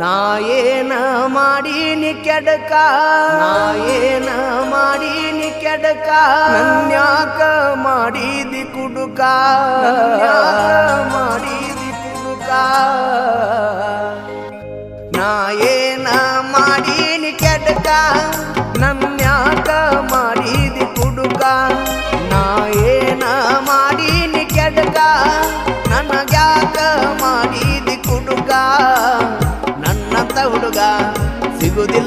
ನಾ ಏನ ಮಾಡೀನಿ ಕೆಡಕ? ನಾಯೇನ ಮಾಡೀನಿ ಕೆಡಕ? ನನ್ಯಾಕ ಮಾಡಿದಿ ಕುಡುಕ? ಮಾಡಿ ಮಾಡಿದಿ ಕುಡುಕ? ನಾ ಏನ ಮಾಡೀನಿ ಕೆಡಕ?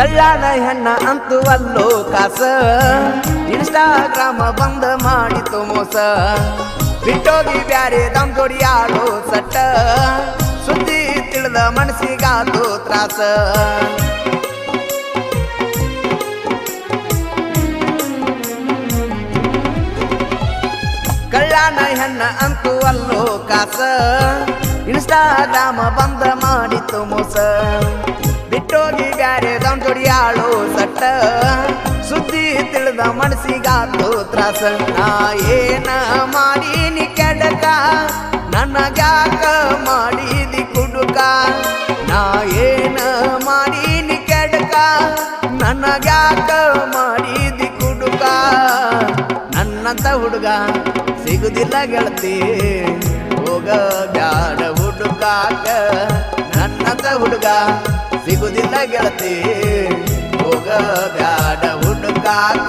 ಕಳ್ಳನ ಹೆಣ್ಣ ಅಂತೂ ಅಲ್ಲೋ ಕಾಸ. ಇನ್ಸ್ಟಾಗ್ರಾಮ ಬಂದ ಮಾಡಿತು ಮೋಸ. ಬಿಟ್ಟೋಗಿ ಬ್ಯಾರೆ ಆಡೋ ಸಟ್ಟ. ಸುದ್ದಿ ತಿಳಿದ ಮನಸ್ಸಿಗಾದು ತ್ರಾಸ. ಕಲ್ಯಾಣ ಹೆಣ್ಣ ಅಂತೂ ಅಲ್ಲೋ ಕಾಸ. ಇನ್ಸ್ಟಾಗ್ರಾಮ ಬಂದ ಮಾಡಿತು ಮೋಸ. ಬಿಟ್ಟೋಗಿ ಬ್ಯಾರೆ ದಮ್ ಜೋಡಿ ಆಳೋ ಸಟ್ಟ. ಸುದ್ದಿ ತಿಳಿದ ಮನಸ್ಸಿಗಾತು ತ್ರಾಸ. ನಾ ಏನ ಮಾಡೀನಿ ಕೆಡಕ? ನನಗ್ಯಾಕ ಮಾಡಿದಿ ಕುಡುಕ? ನಾ ಏನ ಮಾಡೀನಿ ಕೆಡಕ? ನನಗ್ಯಾಕ ಮಾಡಿದಿ ಕುಡುಕ? ನನ್ನಂತ ಹುಡುಗ ಸಿಗುದಿಲ್ಲ ಗೆಳತಿ. ಹೋಗ ಬ್ಯಾಡ ಹುಡುಕಾಕ. ನನ್ನಂತ ಹುಡುಗ ಸಿಗುದಿಲ್ಲ ಗೆಳತಿ. ಹೋಗ ಬ್ಯಾಡ ಹುಡುಕಾಕ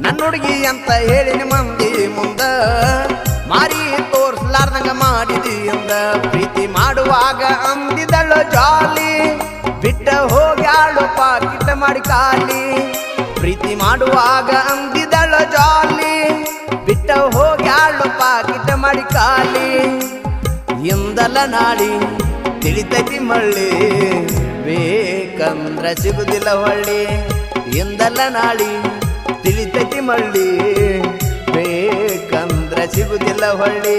ನನ್ನ ಹುಡುಗಿ ಅಂತ ಹೇಳಿನ ಮಂದಿ ಮುಂದ. ಮಾರಿ ತೋರಿಸ್ಲಾರ್ದಂಗ ಮಾಡಿದಿ ಅಂದ. ಪ್ರೀತಿ ಮಾಡುವಾಗ ಅಂದಿದಳು ಜಾಲಿ. ಬಿಟ್ಟ ಹೋಗ್ಯಾಳು ಪಾಕಿಟ ಮಾಡಿ ಕಾಲಿ. ಪ್ರೀತಿ ಮಾಡುವಾಗ ಅಂದಿದಳು ಜಾಲಿ. ಬಿಟ್ಟ ಹೋಗ್ಯಾಳು ಪಾಕಿಟ ಮಾಡಿ ಕಾಲಿ. ಇಂದಲ ನಾಳಿ ತಿಳಿತೈತಿ ಮಳ್ಳಿ. ಬೇಕಂದ್ರ ಸಿಗುದಿಲ್ಲ ಹೊಳ್ಳಿ. ಎಂದಲ್ಲ ನಾಡಿ ತಿಳಿತೈತಿ ಮಳ್ಳಿ. ಬೇಕಂದ್ರ ಸಿಗುದಿಲ್ಲ ಹೊಳ್ಳಿ.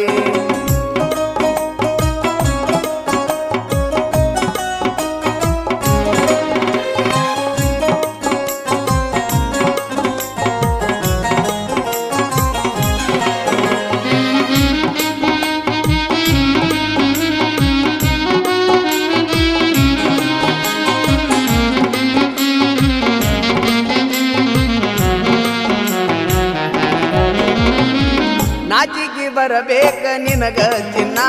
ಬರಬೇಕ ನಿನಗ ಚಿನ್ನ?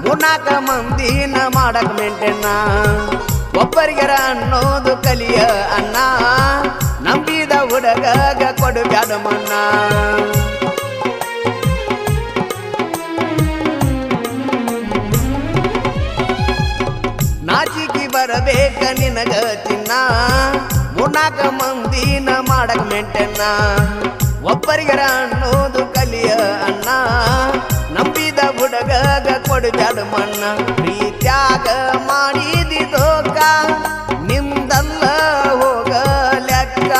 ಮುನಾಕ ಮಂದಿನ ಮಾಡಕ್ ಮೆಂಟೆನ್ನ ಒಬ್ಬರಿಗರ ಅನ್ನೋದು ಕಲಿಯ ಅನ್ನ? ನಂಬಿದ ಹುಡಗ ಕೊಡು ಮನ್ನ? ನಾಚಿಕೆ ಬರಬೇಕ ನಿನಗ ಚಿನ್ನ? ಮುನಾಕ ಮಂದಿನ ಮಾಡಕ್ ಮೆಂಟೆನ್ನ ಒಬ್ಬರಿಗರ ಅನ್ನೋದು ಕಲಿಯ ಅಣ್ಣ. ನಂಬಿದ ಬುಡಗ ಕೊಡು ಜಾಡು ಮಣ್ಣ ಪ್ರೀತ್ಯಾಗ ಮಾಡಿದಿ ದೋಕ ನಿಂದಲ್ಲ ಹೋಗ ಲೆಕ್ಕ.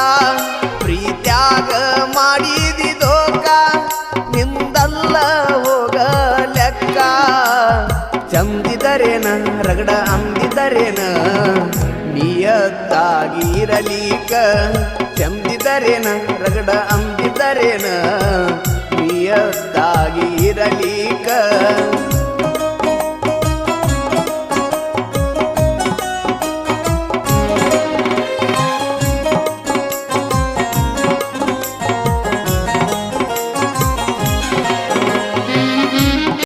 ಪ್ರೀತ್ಯಾಗ ಮಾಡಿದಿ ದೋಕ ನಿಂದಲ್ಲ ಹೋಗ ಲೆಕ್ಕ. ಚಂದಿದರೇನ, ರಗಡ ಅಂದಿದರೇನ. ನಿಯತ್ತಾಗಿರಲಿಕ ಚಂದಿದರೇನ, ರಗಡ ಅಂಬಿದರೇನ ಪ್ರಿಯದಾಗಿ ಇರಲೀಕ